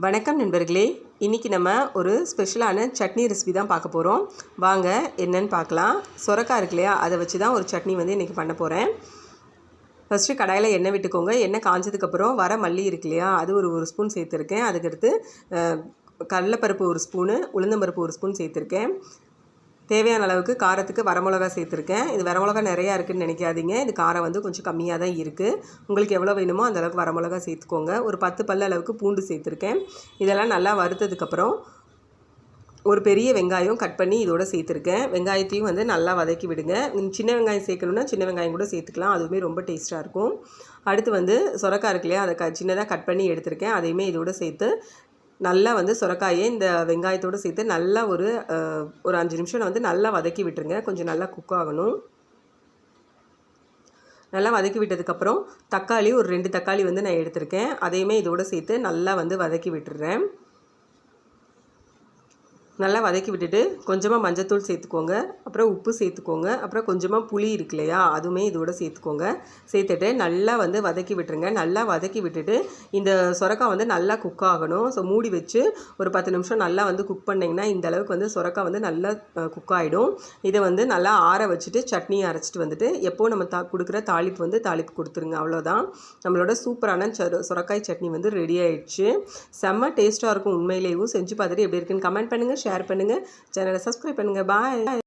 வணக்கம் நண்பர்களே. இன்றைக்கி நம்ம ஒரு ஸ்பெஷலான சட்னி ரெசிபி தான் பார்க்க போகிறோம் வாங்க என்னன்னு பார்க்கலாம். சொரக்காய் இருக்கு இல்லையா? அதை வச்சு தான் ஒரு சட்னி வந்து இன்றைக்கி பண்ண போகிறேன் ஃபஸ்ட்டு கடாயில் எண்ணெய் விட்டுக்கோங்க. எண்ணெய் காஞ்சதுக்கப்புறம் வர மல்லி இருக்கு இல்லையா? அது ஒரு ஒரு ஸ்பூன் சேர்த்துருக்கேன். அதுக்கடுத்து கடலைப்பருப்பு ஒரு ஸ்பூனு உளுந்தம்பருப்பு ஒரு ஸ்பூன் சேர்த்துருக்கேன். தேவையான அளவுக்கு காரத்துக்கு வரமிளகா சேர்த்துருக்கேன். இது வரமிளகா நிறையா இருக்குதுன்னு நினைக்காதீங்க. இது காரம் வந்து கொஞ்சம் கம்மியாக தான் இருக்குது உங்களுக்கு எவ்வளோ வேணுமோ அந்த அளவுக்கு வரமிளகா சேர்த்துக்கோங்க. ஒரு பத்து பல்ல அளவுக்கு பூண்டு சேர்த்துருக்கேன். இதெல்லாம் நல்லா வறுத்ததுக்கப்புறம் ஒரு பெரிய வெங்காயம் கட் பண்ணி இதோட சேர்த்துருக்கேன். வெங்காயத்தையும் வந்து நல்லா வதக்கி விடுங்க. சின்ன வெங்காயம் சேர்க்கணுன்னா சின்ன வெங்காயம் கூட சேர்த்துக்கலாம். அதுவுமே ரொம்ப டேஸ்ட்டாக இருக்கும். அடுத்து வந்து சொரக்காய் இருக்கு இல்லையா? அதை க சின்னதாக கட் பண்ணி எடுத்திருக்கேன். அதையுமே இதோட சேர்த்து நல்லா வந்து சுரக்காயை இந்த வெங்காயத்தோடு சேர்த்து நல்லா ஒரு ஒரு அஞ்சு நிமிஷம் வந்து நல்லா வதக்கி விட்டுருங்க. கொஞ்சம் நல்லா குக் ஆகணும். நல்லா வதக்கி விட்டதுக்கப்புறம் தக்காளி ஒரு ரெண்டு தக்காளி வந்து நான் எடுத்திருக்கேன். அதையுமே இதோட சேர்த்து நல்லா வந்து வதக்கி விட்டுறேன். நல்லா வதக்கி விட்டுட்டு கொஞ்சமாக மஞ்சத்தூள் சேர்த்துக்கோங்க. அப்புறம் உப்பு சேர்த்துக்கோங்க. அப்புறம் கொஞ்சமாக புளி இருக்கு இல்லையா? அதுவுமே இதோட சேர்த்துக்கோங்க. சேர்த்துட்டு நல்லா வந்து வதக்கி விட்டுருங்க. நல்லா வதக்கி விட்டுட்டு இந்த சுரக்கா வந்து நல்லா குக் ஆகணும். ஸோ மூடி வச்சு ஒரு பத்து நிமிஷம் நல்லா வந்து குக் பண்ணிங்கன்னா இந்த அளவுக்கு வந்து சுரக்கா வந்து நல்லா குக் ஆகிடும் இதை வந்து நல்லா ஆற வச்சுட்டு சட்னி அரைச்சிட்டு வந்துட்டு எப்போ நம்ம தா கொடுக்குற தாளிப்பு வந்து தாளிப்பு கொடுத்துருங்க. அவ்வளோதான். நம்மளோட சூப்பரான சொர சுரக்காய் சட்னி வந்து ரெடி ஆயிடுச்சு. செம்ம டேஸ்ட்டாக இருக்கும் உண்மையிலேயும். செஞ்சு பார்த்துட்டு எப்படி இருக்குன்னு கமெண்ட் பண்ணுங்கள் ஷேர் பண்ணுங்கள் சேனலை சப்ஸ்கிரைப் பண்ணுங்கள் பாய்